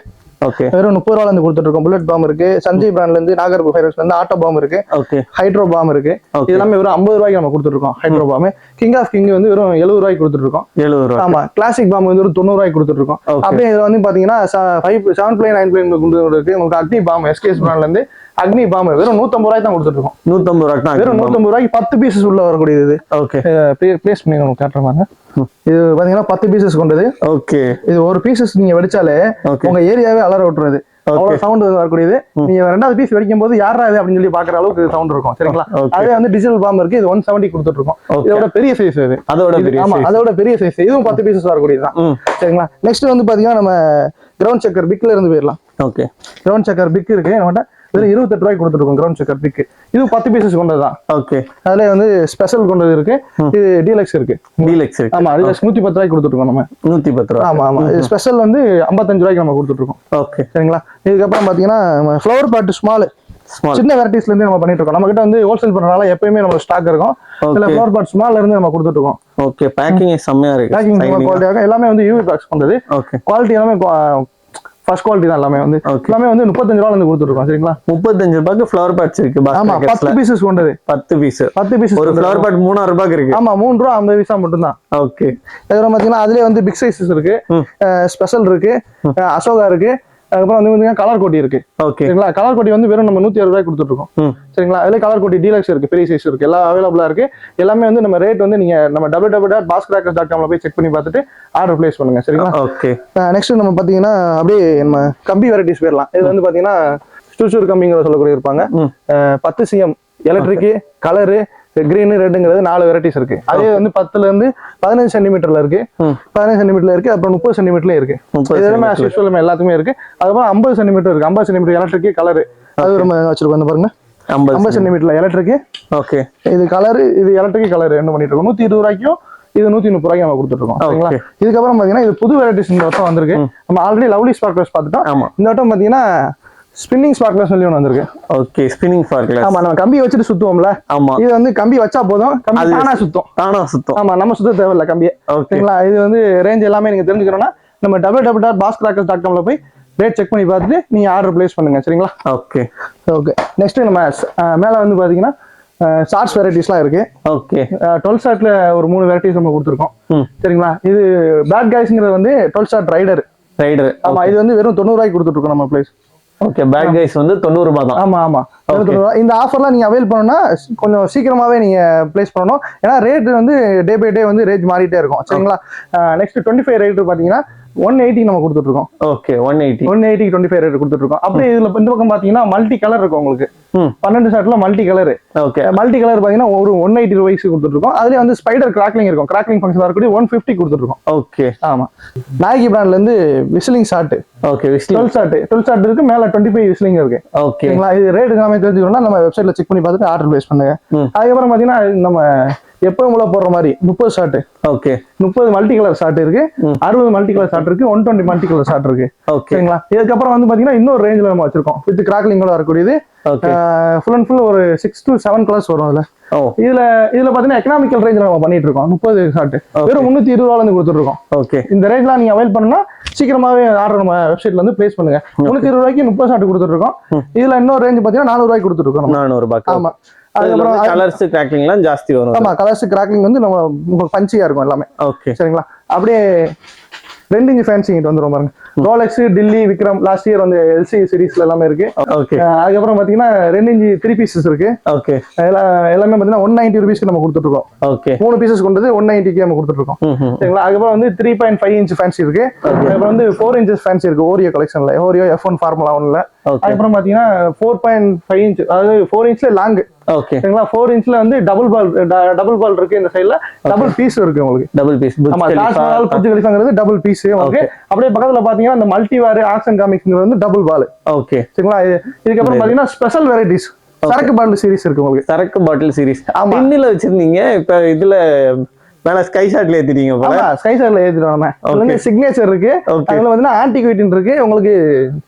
ஓகே வெறும் முப்பது ரூபால இருந்து கொடுத்துட்டு இருக்கோம் புல்லட் பாம் இருக்கு சஞ்சய் பிராண்ட்ல இருந்து நாகர் ஃபைரஸ்ல இருந்து ஆட்டோ பாம் இருக்கு. ஓகே ஹைட்ரோ பாம் இருக்கு. Okay. இது எல்லாமே வெறும் ஐம்பது ரூபாய்க்கு நம்ம கொடுத்துட்டு இருக்கோம் hydro bomb king of king வந்து வெறும் எழுபது ரூபாய்க்கு கொடுத்துட்டு இருக்கோம் எழுபது ரூபா ஆமா. கிளாசிக் பாம் வந்து ஒரு தொண்ணூறு ரூபாய்க்கு கொடுத்துட்டு இருக்கோம். அப்படியே இதுல வந்து பாத்தீங்கன்னா five seven play nine play இருக்கு உங்களுக்கு அக்னி பாம் எஸ்கேஎஸ் பிராண்ட்ல இருந்து அக்னி பாம் வெறும் நூத்தம்பது ரூபாய்க்கு தான் கொடுத்துட்டு இருக்கோம் நூத்தம்பது ரூபா வெறும் நூத்தம்பது ரூபாய்க்கு பத்து பீசஸ் உள்ள வரக்கூடியது இது. ஓகே. பிளேஸ் பண்ணி உங்களுக்கு காட்டுற பாருங்க இது பாத்தீங்கன்னா பத்து பீசஸ் கொண்டது. ஓகே. இது ஒரு பீசஸ் நீங்க வெடிச்சாலே. உங்க ஏரியாவே அலற விட்டுறது சவுண்ட் வரக்கூடியது. நீங்க ரெண்டாவது பீஸ் வெடிக்கும் போது யாரா இது அப்படின்னு சொல்லி பாக்குற அளவுக்கு சவுண்ட் இருக்கும் சரிங்களா. அதே வந்து டிஜிட்டல் பாம் இருக்கு. இது ஒன் செவன்டி கொடுத்துட்டு இருக்கோம். இதோட பெரிய சைஸ் இது. அதோட ஆமா. அதோட பெரிய சைஸ் இதுவும் பத்து பீசஸ் வரக்கூடியதுதான் சரிங்களா? நெக்ஸ்ட் வந்து பாத்தீங்கன்னா நம்ம கிரவுண்ட் செக்கர் பிக்ல இருந்து போயிடலாம். ஓகே. கிரவுண்ட் செக்கர் பிக் இருக்கு. நம்மகிட்ட வெறும் இருபத்தெட்டு ரூபாய்க்கு கொடுத்துருக்கோம் கிரவுண்ட் செக்கர் பிக் இது பத்து பீசஸ் கொண்டதுதான். ஓகே அதுல வந்து ஸ்பெஷல் கொண்டது இருக்கு. இது டீலக்ஸ் இருக்கு. டீலக்ஸ் இருக்கு. ஆமா அது நூத்தி பத்து ரூபாய்க்கு கொடுத்துருக்கோம் நம்ம. நூத்தி பத்து ரூபா. ஆமா ஆமா. ஸ்பெஷல் வந்து ஐம்பத்தஞ்சு ரூபாய்க்கு நம்ம கொடுத்துட்டு இருக்கோம் ஓகே சரிங்களா? இதுக்கப்புறம் பாத்தீங்கன்னா ஃப்ளவர் பாட்டு ஸ்மால் சின்ன வெரைட்டிஸ்ல இருந்து நம்ம பண்ணிட்டு இருக்கோம் நம்ம கிட்ட வந்து ஹோல்சேல் பண்றதுனால எப்பயுமே நம்ம ஸ்டாக் இருக்கும். Okay. ஃப்ளவர் பாட் ஸ்மால்ல இருந்து நம்ம கொடுத்துட்டு இருக்கோம் ஓகே பேக்கிங் செம்மையா பேக்கிங் இருக்கு குவாலிட்டியாக எல்லாமே வந்து யூவி பாக்ஸ் பண்றது ஓகே குவாலிட்டி எல்லாமே ஃபர்ஸ்ட் குவாலிட்டி தான் எல்லாமே வந்து. எல்லாமே வந்து முப்பத்தஞ்சு ரூபால இருந்து கொடுத்துட்டு இருக்கோம் சரிங்களா? முப்பத்தஞ்சு ரூபாய்க்கு ஃப்ளவர் பேட்ச் இருக்கு ஆமா பத்து பீசஸ் கொண்டது. பத்து பீஸ் பத்து பீசஸ் ஒரு ஃப்ளவர் பேட் மூணாயிரம் ரூபாய்க்கு இருக்கு. ஆமா மூணு ரூபா ஐம்பது பைசா மட்டும்தான். ஓகே அதுக்கப்புறம் பாத்தீங்கன்னா அதுலயே வந்து பிக் சைஸஸ் இருக்கு. ஸ்பெஷல் இருக்கு. அசோகா இருக்கு. அதுக்கப்புறம் வந்து பாத்தீங்கன்னா கலர் கோட்டி இருக்கு. சரிங்களா? கலர் கோட்டி வந்து வெறும் நம்ம நூத்தி அறுபது ரூபாய் கொடுத்துட்டு இருக்கோம் சரிங்களா? அதுல கலர் கோட்டி டீலக்ஸ் இருக்கு பெரிய சைஸ் இருக்கு எல்லாம் அவைலபிளா இருக்கு. எல்லாமே வந்து நம்ம ரேட் வந்து நீங்க நம்ம double double dot boss crackers dot காம்ல போய் செக் பண்ணி பார்த்துட்டு ஆர்டர் பிளேஸ் பண்ணுங்க சரிங்களா? ஓகே நெக்ஸ்ட் நம்ம பாத்தீங்கன்னா அப்படியே நம்ம கம்பி வெரைட்டிஸ் போயிடலாம். இது வந்து பாத்தீங்கன்னா ஸ்டூச்சூர் கம்பிங்கிற சொல்லக்கூடிய இருப்பாங்க. பத்து சிஎம் எலக்ட்ரிக் கலரு கிரீன் ரெட்டுங்கிறது நாலு வெரைட்டிஸ் இருக்கு. அதே வந்து பத்துல இருந்து பதினஞ்சு சென்டிமீட்டர்ல இருக்கு. பதினஞ்சு சென்டிமீட்டர்ல இருக்கு அப்புறம் முப்பது சென்டிமீட்டர்ல இருக்கு. எல்லாமே நம்ம எல்லாத்துக்குமே இருக்கு. அதுக்கப்புறம் ஐம்பது சென்டிமீட்டர் இருக்கு. ஐம்பது சென்டிமீட்டர் எலக்ட்ரிக் கலர் அது நம்ம வச்சிருக்கோம். இந்த பாருங்க. ஐம்பது சென்டிமீட்டர்ல எலக்ட்ரிக் ஓகே இது கலர் இது எலக்ட்ரிக் கலர் என்ன பண்ணிட்டு இருக்கோம். நூத்தி இருபது ரூபாய்க்கும் இது நூத்தி முப்பது ரூபாய்க்கு நம்ம கொடுத்துருக்கோம் சரிங்களா? Okay. இதுக்கப்புறம் பாத்தீங்கன்னா இது புது வெரைட்டிஸ் இந்த வருஷம் வந்திருக்கு நம்ம ஆல்ரெடி லவ்லி ஸ்பார்க்லர்ஸ் பார்த்துட்டோம். இந்த வட்டம் பாத்தீங்கன்னா ஸ்பின்னிங் ஸ்பார்க்லர் சொல்லி ஒன்று வந்திருக்கு. ஓகே ஸ்பின்னிங் ஃபார் கிளாஸ் ஆமா நம்ம கம்பி வச்சுட்டு சுத்துவோம்ல. ஆமா. இது வந்து கம்பி வச்சா போதும் கம்பி தானா சுத்தும். தானா சுத்தம். ஆமா நம்ம சுத்த தேவையில்ல கம்பியை. ஓகே சரிங்களா? இது வந்து ரேஞ்ச் எல்லாமே நீங்க தெரிஞ்சுக்கணும்னா நம்ம double double dot boss crackers dot காம்ல போய் ரேட் செக் பண்ணி பார்த்துட்டு நீங்க ஆர்டர் பிளேஸ் பண்ணுங்க சரிங்களா? ஓகே ஓகே நெக்ஸ்ட் நம்ம மேல வந்து பாத்தீங்கன்னா ஷார்ட்ஸ் வெரைட்டிஸ்லாம் இருக்கு. ஓகே டுவெல் ஷார்ட்ல ஒரு மூணு வெரைட்டிஸ் நம்ம கொடுத்துருக்கோம். சரிங்களா? இது பேட் கைஸ்ங்கிறது வந்து டுவெல் ஷார்ட் ரைடர் ரைடர் ஆமா இது வந்து வெறும் தொண்ணூறு ரூபாய்க்கு கொடுத்துட்டு இருக்கோம் நம்ம பிளேஸ் ஓகே பேட் கைஸ் வந்து தொண்ணூறு ரூபாய் தான். ஆமா ஆமா. வெறும் Okay. 90 ரூபா. இந்த ஆஃபர்லாம் நீங்க அவைல் பண்ணணும்னா கொஞ்சம் சீக்கிரமாவே நீங்க பிளேஸ் பண்ணணும். ஏன்னா ரேட் வந்து டே பை டே வந்து ரேட் மாறிட்டே இருக்கும். சரிங்களா? நெக்ஸ்ட் டுவெண்ட்டி ஃபைவ் ரேட் பாத்தீங்கன்னா ஒன் எயிட்டி நம்ம கொடுத்துட்டு இருக்கோம். Okay one eighty one eighty twenty five rate கொடுத்துட்டு இருக்கோம். அப்படியே இதுல இந்த பக்கம் பாத்தீங்கன்னா மல்டி கலர் இருக்கும் உங்களுக்கு. பன்னெண்டு ஷர்ட்ல multi colour okay multi colour பாத்தீங்கன்னா ஒரு ஒன் எயிட்டி ரூபாய்க்கு கொடுத்துட்டு இருக்கோம். அதுலயே வந்து ஸ்பைடர் கிராக்லிங் இருக்கும். கிராக்லிங் ஃபங்க்ஷன் வரக்கூடிய ஒன் ஃபிஃப்டி கொடுத்துட்டு இருக்கோம். ஓகே ஆமா. நாயகி பிராண்ட்ல இருந்து whistling shot okay twelve shot twelve shot இருக்கு மேல டுவெண்ட்டி ஃபைவ் விசிலிங் இருக்கு. ஓகே சரிங்களா? இது ரேட் எல்லாமே தெரிஞ்சுக்கணும்னா நம்ம வெப்சைட்ல செக் பண்ணி பார்த்துட்டு ஆர்டர் பிளேஸ் பண்ணுங்க. அதுக்கப்புறம் பாத்தீங்கன்னா நம்ம எப்பவும் போல போடுற மாதிரி முப்பது ஷாட் ஓகே முப்பது மல்டி கலர் ஷாட் இருக்கு. அறுபது மல்டி கலர் ஷாட் இருக்கு. One twenty multi colour shot இருக்கு. ஓகே சரிங்களா? இதுக்கப்புறம் வந்து பாத்தீங்கன்னா இன்னொரு ரேஞ்சில் நம்ம வச்சிருக்கோம். வித் கிராக்லிங்கோட வரக்கூடியது. ஃபுல் அண்ட் ஃபுல் ஒரு சிக்ஸ் டு செவன் கலர்ஸ் வரும் அதுல. இதுல இதுல பாத்தீங்கன்னா எக்கனாமிக்கல் ரேஞ்சில் நம்ம பண்ணிட்டு இருக்கோம். முப்பது ஷாட் வெறும் முன்னூத்தி இருபது ரூபால இருந்து கொடுத்துட்டு இருக்கோம் ஓகே இந்த ரேட்லாம் நீங்க அவைல் பண்ணா சீக்கிரமாவே ஆர்டர் நம்ம வெப்சைட்ல வந்து பிளேஸ் பண்ணுங்க. முன்னூத்தி இருபது ரூபாய்க்கு முப்பது ஷாட் கொடுத்துட்டு இருக்கோம் இதுல இன்னொரு ரேஞ்ச் பாத்தீங்கன்னா நானூறு ரூபாய்க்கு கொடுத்துட்டு இருக்கோம். நானூறு ரூபாய்க்கு. ஆமா. அதுக்கப்புறம் கலர்ஸ் கிராக்கிங்லாம் ஜாஸ்தி வரும் ஆமா கலர்ஸ் கிராக்லிங் வந்து நம்ம பஞ்சியா இருக்கும் எல்லாமே. ஓகே சரிங்களா? அப்படியே ரெண்டு இன்ச் ஃபேன்சி இங்கிட்டு வந்துரும் பாருங்க Rolex Dilli Vikram last year வந்து எல்சி சீரிஸ்ல எல்லாமே இருக்கு. ஓகே அதுக்கப்புறம் பாத்தீங்கன்னா ரெண்டு இன்ச் த்ரீ பீசஸ் இருக்கு. ஓகே எல்லாம் எல்லாமே பாத்தீங்கன்னா ஒன் நைன்டி ருபீஸ்க்கு நம்ம கொடுத்துட்டு இருக்கோம் ஓகே மூணு பீசஸ் கொண்டது ஒன் நைன்டிக்கு நம்ம கொடுத்துட்டு இருக்கோம் சரிங்களா? அதுக்கப்புறம் வந்து three point five inch fancy இருக்கு. அதுக்கப்புறம் வந்து ஃபோர் இன்ச்சஸ் ஃபேன்சி இருக்கு ஓரியோ கலெக்ஷன்ல ஓரியோ எஃப் ஒன் ஃபார்முலா ஒன்ல அதுக்கப்புறம் பாத்தீங்கன்னா ஃபோர் பாயிண்ட் ஃபைவ் இன்ச் அதாவது ஃபோர் இன்ச்ல லாங் ஓகே சரிங்களா? ஃபோர் இன்ச்ல வந்து டபுள் பால் டபுள் பால் இருக்கு இந்த சைடுல டபுள் பீஸ் இருக்கு உங்களுக்கு. டபுள் பீஸ் ஆமா டபுள் பீஸ் உங்களுக்கு. அப்படியே பக்கத்துல பாத்தீங்கன்னா இந்த மல்டி வார் ஆக்ஷன் காமிக்ஸ்ங்கிறது வந்து டபுள் பால் ஓகே சரிங்களா? இது- இதுக்கப்புறம் பாத்தீங்கன்னா ஸ்பெஷல் வெரைட்டிஸ் சரக்கு பாட்டில் சீரிஸ் இருக்கு உங்களுக்கு. சரக்கு பாட்டில் சீரிஸ். டின்னில் வச்சிருந்தீங்க. இப்ப இதுல மேல ஸ்கை ஷாட்ல ஏத்திட்டீங்க போல. ஸ்கை சார்ல ஏத்திடுவோம் நம்ம. வந்து சிக்னேச்சர் இருக்கு. அதுல பாத்தீங்கன்னா ஆன்டிகுவிட்டின் இருக்கு. உங்களுக்கு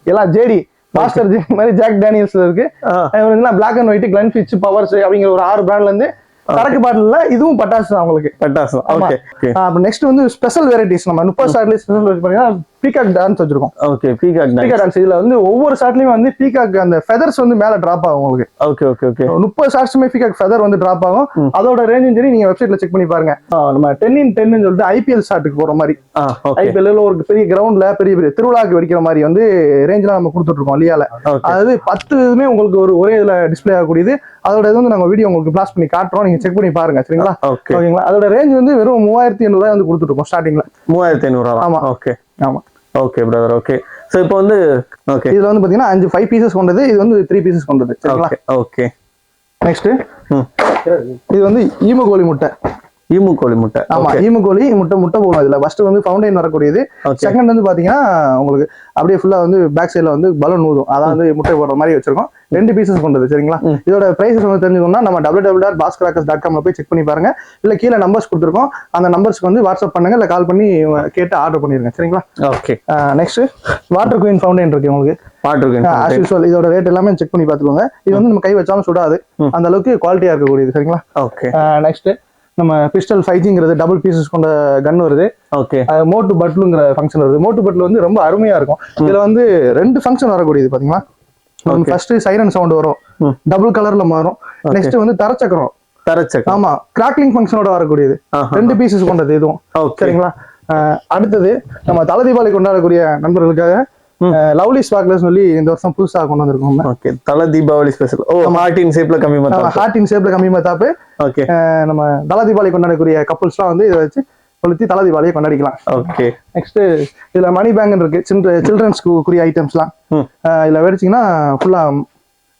எல்லாம் ஜேடி மாஸ்டர் ஜி மாதிரி ஜாக் டேனியல்ஸ் இருக்கு. வந்து black and white Glenfiddich Powers அப்படிங்கிற ஒரு ஆறு பிராண்ட்ல இருந்து சரக்கு பாட்டில்ல இதுவும் பட்டாசு தான் உங்களுக்கு. பட்டாசம் ஆமா. ஓகே நெக்ஸ்ட் வந்து ஸ்பெஷல் வெரைட்டிஸ் நம்ம. முப்பது ஷார்ட்ல ஸ்பெஷல் பாத்தீங்கன்னா பீகாக் டான்ஸ் வச்சிருக்கோம். ஓகே பீகாக் பீகாக் டான்ஸ் இதுல வந்து ஒவ்வொரு ஷாட்லயும் வந்து பீகாக் அந்த ஃபெதர்ஸ் வந்து மேல டிராப் ஆகும் உங்களுக்கு. ஓகே ஓகே ஓகே முப்பது ஷார்ட்ஸுமே பீகாக் ஃபெதர் வந்து டிராப் ஆகும். அதோட ரேஞ்சும் சரி நீங்க வெப்சைட்ல செக் பண்ணி பாருங்க. நம்ம டென் இன் டென்னு சொல்லிட்டு ஐபிஎல் ஷாட்டுக்கு போற மாதிரி. ஆ ஓகே ஐபிஎல் ஒரு பெரிய கிரவுண்ட்ல பெரிய பெரிய திருவிழாக்கு வெடிக்கிற மாதிரி வந்து ரேஞ்சில் நம்ம கொடுத்துட்டு இருக்கோம் லியால ஓகே அதாவது பத்து இதுமே உங்களுக்கு ஒரு ஒரே இதுல டிஸ்ப்ளே ஆகக்கூடியது. அதோட இது வந்து நாங்க வீடியோ உங்களுக்கு பிளாஸ் பண்ணி காட்டுறோம். நீங்க செக் பண்ணி பாருங்க சரிங்களா? ஓகே ஓகேங்களா அதோட ரேஞ்ச் வந்து வெறும் மூவாயிரத்தி எண்ணூறு வந்து கொடுத்துட்டு இருக்கோம் ஸ்டார்டிங்ல மூவாயிரத்தி ஐநூறு ஆமா. ஓகே ஆமா. ஓகே பிரதர் ஓகே ஸோ இப்போ வந்து ஓகே இதுல வந்து பாத்தீங்கன்னா அஞ்சு ஃபைவ் பீசஸ் கொண்டது இது வந்து த்ரீ பீசஸ் கொண்டது. சரிங்களா? ஓகே ஓகே நெக்ஸ்ட் ம். இது வந்து ஈமு கோழி முட்டை. ஈமு கோழி முட்டை. ஆமா ஈமு கோழி முட்டை முட்டை போடும் இதுல. ஃபர்ஸ்ட் வந்து ஃபவுண்டைன் வரக்கூடியது. செகண்ட் வந்து பாத்தீங்கன்னா உங்களுக்கு அப்படியே ஃபுல்லா வந்து பேக் சைடுல வந்து பலூன் ஊதும். அதான் வந்து முட்டை போடுற மாதிரி வச்சிருக்கோம். ரெண்டு பீசஸ் கொண்டது சரிங்களா. இதோட பிரைசஸ் வந்து தெரிஞ்சுக்கணும்னா நம்ம W W dot boss crackers dot காம்ல போய் செக் பண்ணி பாருங்க. இல்ல கீழே நம்பர்ஸ் கொடுத்துருக்கோம். அந்த நம்பர்ஸ்க்கு வந்து வாட்ஸ்அப் பண்ணுங்க. இல்ல கால் பண்ணி கேட்டு ஆர்டர் பண்ணிருங்க சரிங்களா? Okay next water queen fountain இருக்கு உங்களுக்கு. ஆஸ் யூஸ்வல் இதோட ரேட் எல்லாமே செக் பண்ணி பார்த்துக்கோங்க. இது வந்து நம்ம கை வச்சாலும் சுடாது. அந்த அளவுக்கு குவாலிட்டியா இருக்கக்கூடியது சரிங்களா? ஓகே நெக்ஸ்ட் நம்ம பிஸ்டல் ஃபைஜிங்கிறது டபுள் பீசஸ் கொண்ட கன் வருது. ஓகே மோட்டு பட்லுங்கிற ஃபங்க்ஷன் வருது. மோட்டு பட்லு வந்து ரொம்ப அருமையா இருக்கும். இதுல வந்து ரெண்டு ஃபங்க்ஷன் வரக்கூடியது பாத்தீங்களா. ஃபர்ஸ்ட் சைரன் சவுண்ட் வரும். டபுள் கலர்ல மாறும். நெக்ஸ்ட் வந்து தரச்சக்கரம். தரச்சக்கம் ஆமா. கிராக்லிங் ஃபங்க்ஷனோட வரக்கூடியது. ரெண்டு பீசஸ் கொண்டது இதுவும். சரிங்களா? அடுத்தது நம்ம தலை தீபாவளி கொண்டாடக்கூடிய நண்பர்களுக்காக. லவ்லி ஸ்பாக்ல சொல்லி இந்த வருஷம் புதுசா கொண்டு வந்திருக்கோம் ஓகே தல தீபாவளி ஸ்பெஷல் ஓ மார்டின் ஷேப்ல கம்மி பண்ணா ஹார்டின் ஷேப்ல கம்மி மத்தாப்பு ஓகே. நம்ம தலை தீபாவளி கொண்டாடக்கூடிய கப்புள்ஸ்லாம் வந்து இதை வச்சு கொளுத்தி தலை தீபாவளியை கொண்டாடிக்கலாம். ஓகே. நெக்ஸ்ட் இதுல மணி பேங்க் இருக்கு. சில்ட்ர சில்ட்ரன்ஸ்க்கு உரிய ஐட்டம்ஸ்லாம் இதுல வெடிச்சிங்கன்னா ஃபுல்லா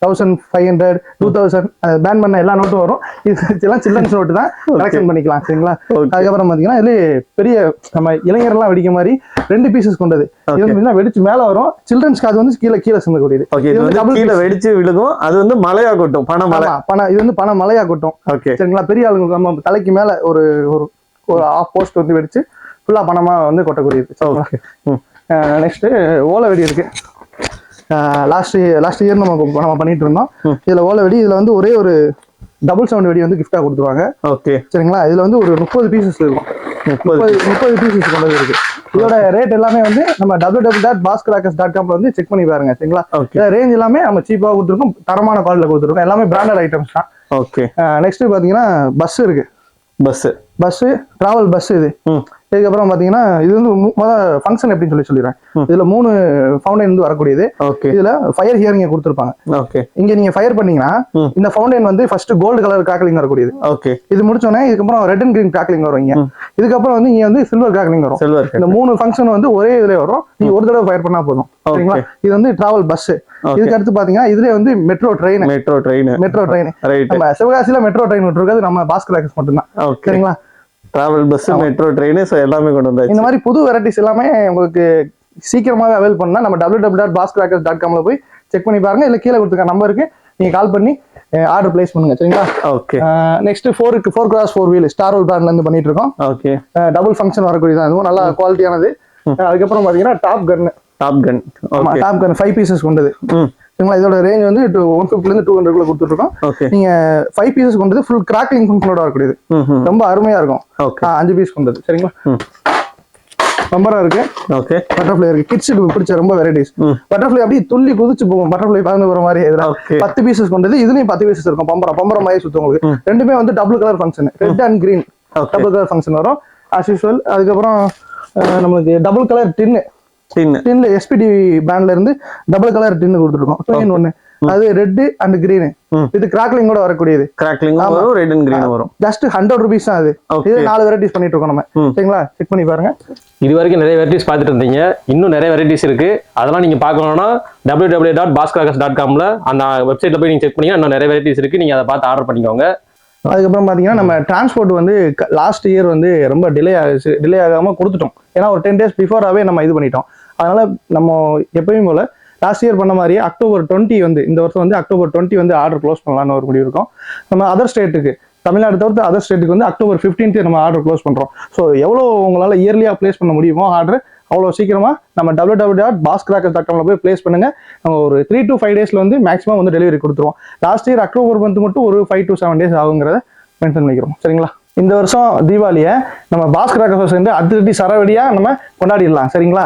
thousand five hundred two thousand ban பண்ண எல்லா நோட்டும் வரும். இது எல்லாம் சில்ட்ரன்ஸ் நோட்டு தான். கலெக்ஷன் பண்ணிக்கலாம் சரிங்களா. அதுக்கப்புறம் பாத்தீங்கன்னா இதுல பெரிய நம்ம இளைஞர்லாம் வெடிக்க மாதிரி ரெண்டு பீசஸ் கொண்டது இது. வந்து வெடிச்சு மேல வரும். சில்ட்ரன்ஸ்க்கு அது வந்து கீழே கீழே double கீழே. வெடிச்சு விழுகும். அது வந்து மலையா கொட்டும் பண மலை. பணம் இது வந்து பணம் மலையா கொட்டும். ஓகே சரிங்களா? பெரிய ஆளுங்க நம்ம தலைக்கு மேல ஒரு ஒரு ஒரு ஆஃப் போஸ்ட் வந்து வெடிச்சு ஃபுல்லா பணமா வந்து கொட்டக்கூடியது. நெக்ஸ்ட் ஓலை வெடி இருக்கு. லாஸ்ட் லாஸ்ட் இயர் நம்ம நம்ம பண்ணிட்டு இருந்தோம். இதுல ஓலை வெடி இதுல வந்து ஒரே ஒரு டபுள் சவுண்ட் வெடி வந்து கிஃப்டா கொடுத்துருவாங்க. ஓகே. சரிங்களா? இதுல வந்து ஒரு முப்பது பீசஸ் இருக்கும். முப்பது முப்பது பீசஸ் கொண்டது இருக்கு. இதோட ரேட் எல்லாமே வந்து நம்ம W W dot boss crackers dot காம்ல வந்து செக் பண்ணி பாருங்க சரிங்களா? ஓகே. ரேஞ்ச் எல்லாமே நம்ம சீப்பா கொடுத்துருக்கோம் தரமான குவாலிட்டியில் கொடுத்துருக்கோம். எல்லாமே பிராண்டட் ஐட்டம்ஸ் தான். ஓகே. நெக்ஸ்ட் பாத்தீங்கன்னா பஸ் இருக்கு. பஸ் பஸ் டிராவல் பஸ் இது. இதுக்கப்புறம் பாத்தீங்கன்னா இது வந்து ஃபங்க்ஷன் எப்படின்னு சொல்லி சொல்லிடுறேன். இதுல மூணு ஃபவுண்டைன் வந்து வரக்கூடியது. இதுல ஃபயர் ஹியரிங் கொடுத்துருப்பாங்க. ஓகே. இங்க நீங்க ஃபயர் பண்ணீங்கன்னா. இந்த ஃபவுண்டைன் வந்து ஃபர்ஸ்ட் கோல்டு கலர் கிராக்லிங் வரக்கூடியது. ஓகே. இது முடிச்சோடனே இதுக்கப்புறம் ரெட் அண்ட் கிரீன் கிராக்லிங் வரும் இங்க. இதுக்கப்புறம் வந்து இங்க வந்து சில்வர் கிராக்லிங் வரும். செல்வர் இந்த மூணு ஃபங்க்ஷன் வந்து ஒரே இதுல வரும். நீங்க ஒரு தடவை ஃபயர் பண்ணா போதும். சரிங்களா? இது வந்து டிராவல் பஸ் இதுக்கு அடுத்து பாத்தீங்கன்னா இதுல வந்து metro train metro train metro train நம்ம சிவகாசியில மெட்ரோ ட்ரெயின் விட்டுருக்காது நம்ம பாஸ்கர் ஆக்சஸ் மட்டும்தான். சரிங்களா? Travel bus metro train so எல்லாமே கொண்டு வந்தாச்சு. இந்த மாதிரி புது வெரைட்டிஸ் எல்லாமே உங்களுக்கு சீக்கிரமாவே அவைல் பண்ணா நம்ம W W dot boss cracker dot காம்ல போய் செக் பண்ணி பாருங்க. இல்ல கீழே கொடுத்துருக்க நம்பருக்கு நீங்க கால் பண்ணி ஆர்டர் பிளேஸ் பண்ணுங்க. சரிங்களா? ஓகே நெக்ஸ்ட் ஃபோருக்கு four glass four wheel star roll பிராண்ட்ல இருந்து பண்ணிட்டு இருக்கோம். ஓகே டபுள் ஃபங்க்ஷன் வரக்கூடியதான் இதுவும் நல்லா குவாலிட்டியானது அதுக்கப்புறம் பாத்தீங்கன்னா top gun top gun top gun five pieces கொண்டது. சரிங்களா? இதோட ரேஞ்ச் வந்து ஒன் ஃபிஃப்டில இருந்து டூ ஹண்ட்ரட்குள்ள கொடுத்துருக்கோம் ஓகே நீங்க ஃபைவ் பீசஸ் கொண்டது ஃபுல் கிராக்லிங் ஃபங்க்ஷனோட வரக்கூடியது ரொம்ப அருமையா இருக்கும். அஞ்சு பீஸ் கொண்டது. சரிங்களா. பம்பரா இருக்கு. ஓகே பட்டர்ஃப்ளை இருக்கு. கிட்ஸுக்கு பிடிச்ச ரொம்ப வெரைட்டிஸ். பட்டர்ஃப்ளை அப்படியே துள்ளி குதிச்சு போகும். பட்டர்ஃப்ளை பறந்து போற மாதிரி ஓகே பத்து பீசஸ் கொண்டது. இதுலயும் பத்து பீசஸ் இருக்கும். பம்பரம் பம்பரம் மாதிரி சுத்தும் உங்களுக்கு. ரெண்டுமே வந்து double colour function red and green double colour function வரும். As usual. அதுக்கப்புறம் நம்மளுக்கு டபுள் கலர் டின்னு டின்னு டின்ல எஸ்பிடி பிராண்ட்ல இருந்து டபுள் கலர் டின்னு கொடுத்துருக்கோம். ட்ரெயின் ஒன்னு அது ரெட் அண்ட் கிரீன். இது கிராக்லிங்கோட வரக்கூடியது. கிராக்லிங். வரும் ரெட் அண்ட் கிரீன் வரும். ஜஸ்ட் ஹண்ட்ரட் ருபீஸ் தான் அது. இது நாலு வெரைட்டிஸ் பண்ணிட்டு இருக்கோம் நம்ம. ம். சரிங்களா? செக் பண்ணி பாருங்க. இது வரைக்கும் நிறைய வெரைட்டிஸ் பார்த்துட்டு இருந்தீங்க. இன்னும் நிறைய வெரைட்டிஸ் இருக்கு. அதெல்லாம் நீங்க பார்க்கணும்னா டபிள்யூ டபிள்யூ டாட் பாஸ்கராகஸ் டாட் காம்ல அந்த வெப்சைட்ல போய் நீங்க செக் பண்ணீங்கன்னா இன்னும் நிறைய வெரைட்டிஸ் இருக்கு. நீங்க அதை பார்த்து ஆர்டர் பண்ணிக்கோங்க. அதுக்கப்புறம் பார்த்தீங்கன்னா நம்ம டிரான்ஸ்போர்ட் வந்து லாஸ்ட் இயர் வந்து ரொம்ப டிலே ஆகிடுச்சு டிலே ஆகாமல் கொடுத்துட்டோம். ஏன்னா ஒரு டென் டேஸ் பிஃபோராகவே நம்ம இது பண்ணிட்டோம். அதனால் நம்ம எப்பயும் போல் லாஸ்ட் இயர் பண்ண மாதிரியே அக்டோபர் டுவெண்ட்டி வந்து இந்த வருஷம் வந்து அக்டோபர் டுவெண்ட்டி வந்து ஆர்டர் க்ளோஸ் பண்ணலாம்னு ஒரு முடிவு இருக்கும். நம்ம அதர் ஸ்டேட்டுக்கு தமிழ்நாடு தவிர்த்து அதர் ஸ்டேட்டுக்கு வந்து அக்டோபர் 15th நம்ம ஆர்டர் க்ளோஸ் பண்ணுறோம் ஸோ எவ்வளோ உங்களால் இயர்லியாக ப்ளேஸ் பண்ண முடியுமோ ஆர்டர் அவ்வளோ சீக்கிரமாக நம்ம W W dot boss cracker dot காமில் போய் ப்ளேஸ் பண்ணுங்க. நம்ம ஒரு த்ரீ டு ஃபைவ் டேஸில் வந்து மேக்ஸிமம் வந்து டெலிவரி கொடுத்துருவோம். லாஸ்ட் இயர் அக்டோபர் மந்த் மட்டும் ஒரு ஃபைவ் டு செவன் டேஸ் ஆகுங்கிறத மென்ஷன் பண்ணிக்கிறோம். சரிங்களா? இந்த வருஷம் தீபாவளியை நம்ம பாஸ்கர் சேர்ந்து அதிரடி சரவடியாக நம்ம கொண்டாடிடலாம். சரிங்களா?